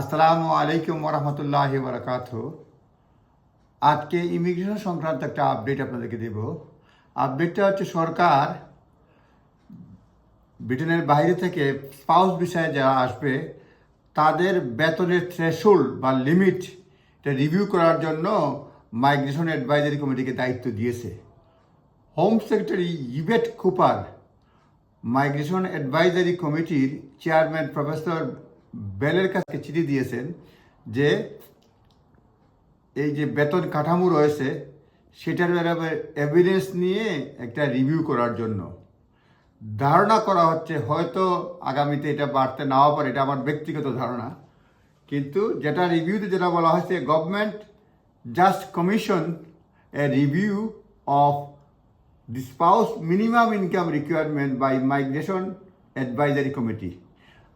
আসসালামু আলাইকুম রহমতুল্লাহ বরকাত আজকে ইমিগ্রেশন সংক্রান্ত একটা আপডেট আপনাদেরকে দেব। আপডেটটা হচ্ছে সরকার ব্রিটেনের বাইরে থেকে স্পাউস বিষয়ে যারা আসবে, তাদের বেতনের থ্রেশোল্ড বা লিমিট এটা রিভিউ করার জন্য মাইগ্রেশন অ্যাডভাইজারি কমিটিকে দায়িত্ব দিয়েছে। Home secretary Yvette Cooper migration advisory কমিটির চেয়ারম্যান প্রফেসর বেলের কাছে চিঠি দিয়েছেন যে এই যে বেতন কাঠামো রয়েছে, সেটার এভিডেন্স নিয়ে একটা রিভিউ করার জন্য। ধারণা করা হচ্ছে হয়তো আগামীতে এটা বাড়তে নাও পারে, এটা আমার ব্যক্তিগত ধারণা। কিন্তু যেটা রিভিউতে যেটা বলা হয়েছে government just commission a review of the spouse minimum income requirement by advisory committee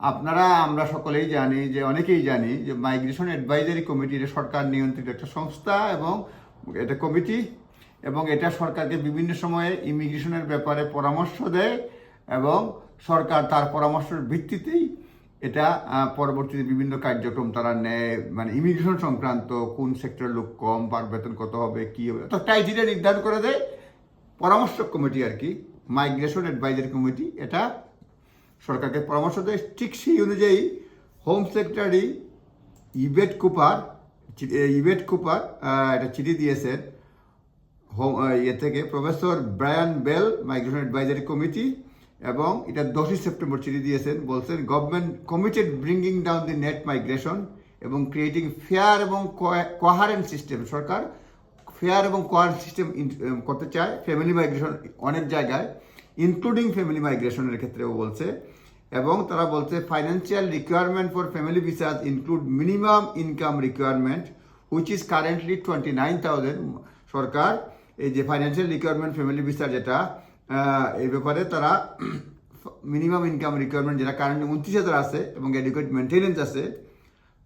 আপনারা, আমরা সকলেই জানি যে, অনেকেই জানি যে মাইগ্রেশন অ্যাডভাইজারি কমিটি এটা সরকার নিয়ন্ত্রিত একটা সংস্থা এবং এটা কমিটি এবং এটা সরকারকে বিভিন্ন সময়ে ইমিগ্রেশনের ব্যাপারে পরামর্শ দেয় এবং সরকার তার পরামর্শের ভিত্তিতেই এটা পরবর্তীতে বিভিন্ন কার্যক্রম তারা নেয়। মানে ইমিগ্রেশন সংক্রান্ত কোন সেক্টরের লোক কম, পার বেতন কত হবে, কি হবে তো ক্রাইটেরিয়া নির্ধারণ করে দেয়। পরামর্শক কমিটি আর কি মাইগ্রেশন অ্যাডভাইজারি কমিটি এটা সরকারকে পরামর্শ দেয়। ঠিক সেই অনুযায়ী home secretary Yvette Cooper Yvette Cooper একটা চিঠি দিয়েছেন। হোম ইয়ে থেকে professor Brian Bell migration advisory committee এবং এটা দশই সেপ্টেম্বর চিঠি দিয়েছেন। বলছেন government committed bringing down the net migration এবং ক্রিয়েটিং ফেয়ার এবং কোহারেন্ট সিস্টেম সরকার ফেয়ার এবং কোয়ার সিস্টেম করতে চায়। ফ্যামিলি মাইগ্রেশন অনেক জায়গায় ইনক্লুডিং ফ্যামিলি মাইগ্রেশনের ক্ষেত্রেও বলছে। এবং তারা বলছে financial requirement for family visas include minimum income requirement which is currently twenty nine thousand সরকার, এই যে ফাইন্যান্সিয়াল রিকোয়ারমেন্ট ফ্যামিলি ভিসার যেটা এই ব্যাপারে তারা মিনিমাম ইনকাম রিকোয়ারমেন্ট যেটা কারেন্টলি উনত্রিশ হাজার আছে এবং এডুকেট মেনটেনেন্স আছে,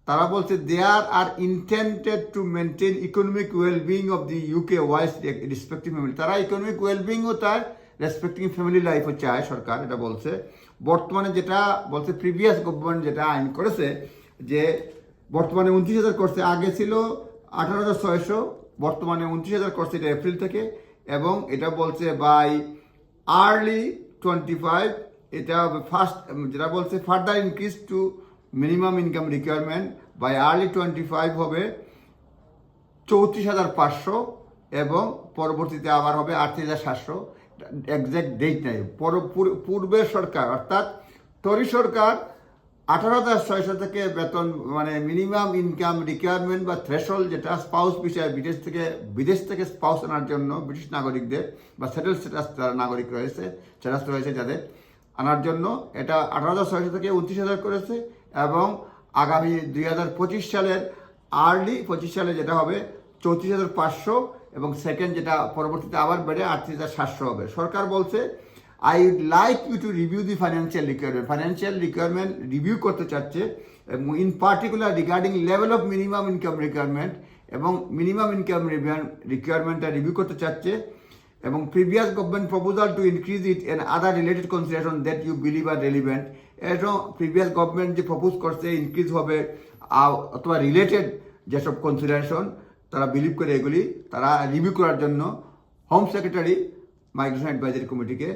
তারা বলছে there are intended to maintain economic wellbeing of the UK wise respective family তারা ইকোনমিক ওয়েলবিংও তার রেসপেক্টিং ফ্যামিলি লাইফও চায় সরকার, এটা বলছে। বর্তমানে যেটা বলছে প্রিভিয়াস গভর্নমেন্ট যেটা আইন করেছে যে বর্তমানে উনত্রিশ হাজার করছে আগে ছিল আঠারো হাজার ছয়শো, বর্তমানে উনত্রিশ হাজার করছে এটা এপ্রিল থেকে এবং এটা বলছে বাই আর্লি টোয়েন্টি ফাইভ এটা ফার্স্ট যেটা বলছে further increase to minimum income requirement by early twenty five হবে চৌত্রিশ হাজার পাঁচশো এবং পরবর্তীতে আবার হবে আটত্রিশ হাজার সাতশো। একজ্যাক্ট ডেট নেই। পর- পূর- পূর্বের সরকার, অর্থাৎ টরি সরকার আঠারো হাজার ছয়শো থেকে বেতন মানে মিনিমাম ইনকাম রিকোয়ারমেন্ট বা থ্রেশল যেটা স্পাউস বিষয়ে বিদেশ থেকে বিদেশ থেকে স্পাউস আনার জন্য ব্রিটিশ নাগরিকদের বা সেটেল স্ট্যাটাস যারা নাগরিক রয়েছে স্ট্যাটাস রয়েছে যাদের আনার জন্য, এটা আঠারো হাজার ছয়শো থেকে উনত্রিশ হাজার করেছে এবং আগামী দুই হাজার পঁচিশ সালের আর্লি পঁচিশ সালে যেটা হবে, চৌত্রিশ হাজার পাঁচশো এবং সেকেন্ড যেটা পরবর্তীতে আবার বেড়ে আটত্রিশ হাজার সাতশো হবে। সরকার বলছে I would like you to review the financial requirement financial requirement review করতে চাচ্ছে এবং in particular regarding level of minimum income requirement এবং মিনিমাম ইনকাম রিকোয়ারমেন্টটা রিভিউ করতে চাচ্ছে এবং previous government proposal to increase it and other related consideration that you believe are relevant এরকম previous government যে প্রপোজ করছে ইনক্রিজ হবে অথবা রিলেটেড যেসব কনসিডারেশন তারা বিলিভ করে এগুলি, তারা রিভিউ করার জন্য হোম সেক্রেটারি মাইগ্রেশন অ্যাডভাইজারি কমিটিকে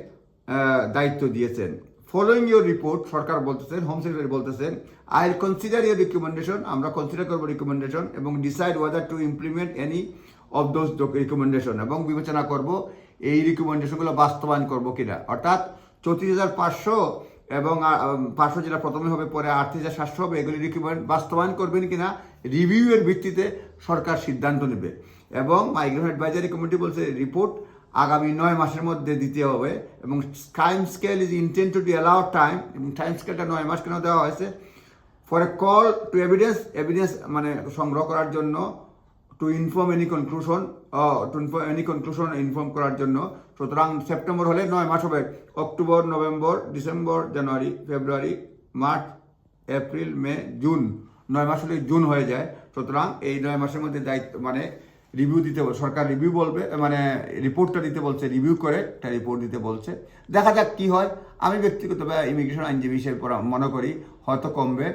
দায়িত্ব দিয়েছেন। ফলোইং ইউর রিপোর্ট সরকার বলতেছেন হোম সেক্রেটারি বলতেছেন আই কনসিডার ইউর রিকমেন্ডেশন আমরা কনসিডার করব রিকমেন্ডেশন এবং decide whether to implement any of those recommendation এবং বিবেচনা করব এই রিকমেন্ডেশনগুলো বাস্তবায়ন করব কিনা। অর্থাৎ চৌত্রিশ হাজার পাঁচশো এবং পার্শ্ব যেটা প্রথমে হবে, পরে আটত্রিশ হাজার সাতশো হবে, এগুলি রিকমেন্ড বাস্তবায়ন করবেন কিনা রিভিউয়ের ভিত্তিতে সরকার সিদ্ধান্ত নেবে। এবং মাইগ্রেশন অ্যাডভাইজারি কমিটি বলছে রিপোর্ট আগামী নয় মাসের মধ্যে দিতে হবে। এবং time scale is intent to the allow time এবং টাইম স্কেলটা নয় মাস কেন দেওয়া হয়েছে? For a call to evidence evidence মানে সংগ্রহ করার জন্য to inform any conclusion any conclusion inform করার জন্য। সুতরাং সেপ্টেম্বর হলে নয় মাস হবে। October, November, December, January, February, March, April, May, June. নয় মাস হলে জুন হয়ে যায়। সুতরাং এই নয় মাসের মধ্যে দায়িত্ব মানে রিভিউ দিতে বল সরকার রিভিউ বলবে মানে রিপোর্টটা দিতে বলছে রিভিউ করে একটা রিপোর্ট দিতে বলছে। দেখা যাক কি হয়। আমি ব্যক্তিগতভাবে ইমিগ্রেশন আইনজীবী হিসেবে মনে করি হয়তো কমবে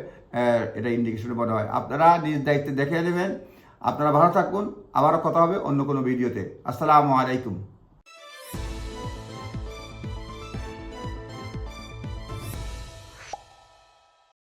এটা ইন্ডিকেশন মনে হয়। আপনারা নিজ দায়িত্বে দেখে নেবেন। আপনারা ভালো থাকুন আবারও কথা হবে অন্য কোনো ভিডিওতে। আসসালামু আলাইকুম।